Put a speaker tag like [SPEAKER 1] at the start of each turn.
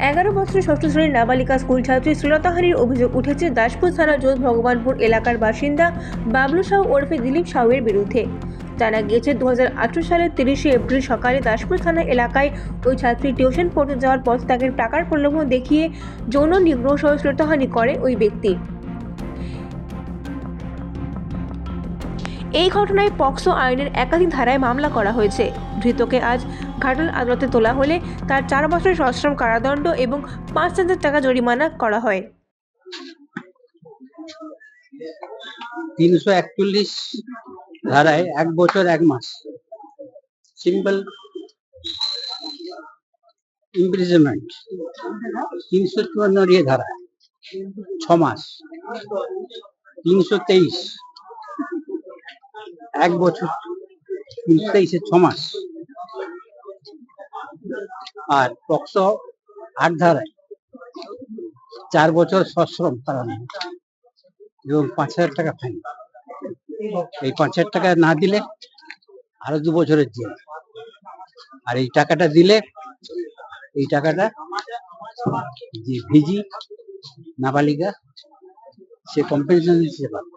[SPEAKER 1] এগারো বছর ষষ্ঠ শ্রেণির নাবালিকা স্কুল ছাত্রী শ্রীলতাহারির অভিযোগ উঠেছে দাসপুর থানা যোধ ভগবানপুর এলাকার বাসিন্দা বাবলু সাহু ওরফে দিলীপ সাউয়ের বিরুদ্ধে। জানা গিয়েছে দু হাজার আঠেরো সালের তিরিশে এপ্রিল সকালে দাসপুর থানা এলাকায় ওই ছাত্রী টিউশন পড়তে যাওয়ার পথ তাকে টাকার প্রলোভন দেখিয়ে যৌন নিগ্রহ সহ শ্রীলতাহানি করে ওই ব্যক্তি। এই ঘটনায় পক্সো আইনের একাধিক ধারায় মামলা করা হয়েছে। ধৃতকে আজ ঘাটাল আদালতে তোলা হলে তার চার বছরের সশ্রম কারাদণ্ড এবং পাঁচ হাজার টাকা জরিমানা করা হয়।
[SPEAKER 2] তিনশো একচল্লিশ ধারায় এক বছর এক মাস। সিম্পল ইমপ্রিজনমেন্ট তিনশো চুয়ান্ন ধারা ছ মাস। তিনশো তেইশ এক বছর তেইশে ছ মাস। আর পক্সো আট ধারায়। চার বছর সশ্রম কারাদণ্ড এবং পাঁচ হাজার টাকা ফাইন এই পাঁচ হাজার টাকা না দিলে আরও দু বছরের জেল। আর এই টাকাটা দিলে এই টাকাটা যে ভিজি নাবালিকা, সে কম্পেনসেশন দিতে পারবে।